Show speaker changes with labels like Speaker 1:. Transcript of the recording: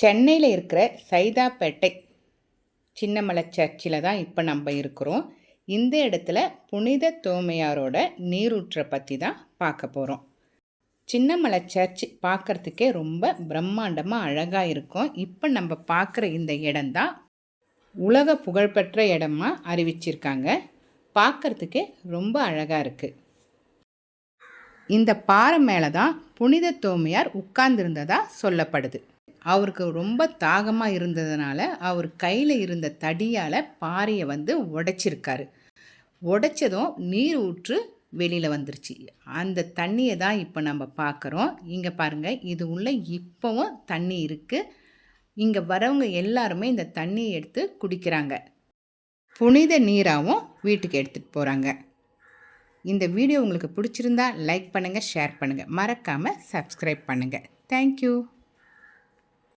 Speaker 1: சென்னையில் இருக்கிற சைதாப்பேட்டை சின்னமலை சர்ச்சில் தான் இப்போ நம்ம இருக்கிறோம். இந்த இடத்துல புனித தோமையாரோட நீரூற்றை பற்றி தான் பார்க்க போகிறோம் சின்னமலை சர்ச் பார்க்குறதுக்கே ரொம்ப பிரம்மாண்டமாக அழகாக இருக்கும். இப்போ நம்ம பார்க்குற இந்த இடம்தான் உலக புகழ்பெற்ற இடமா அறிவிச்சிருக்காங்க. பார்க்குறதுக்கே ரொம்ப அழகாக இருக்குது இந்த பாறை மேலே தான் புனித தோமையார் உட்கார்ந்திருந்ததாக சொல்லப்படுது. அவருக்கு ரொம்ப தாகமாக இருந்ததுனால அவர் கையில் இருந்த தடியால் பாறையை வந்து உடைச்சிருக்காரு. உடைச்சதும் நீர் ஊற்று வெளியில் வந்துருச்சு. அந்த தண்ணியை தான் இப்போ நம்ம பார்க்குறோம் இங்கே பாருங்கள் இது உள்ள இப்போவும் தண்ணி இருக்குது இங்கே வரவங்க எல்லாருமே இந்த தண்ணியை எடுத்து குடிக்கிறாங்க. புனித நீராகவும் வீட்டுக்கு எடுத்துகிட்டு போகிறாங்க இந்த வீடியோ உங்களுக்கு பிடிச்சிருந்தா லைக் பண்ணுங்கள் ஷேர் பண்ணுங்கள் மறக்காமல் சப்ஸ்கிரைப் பண்ணுங்கள் தேங்க்யூ.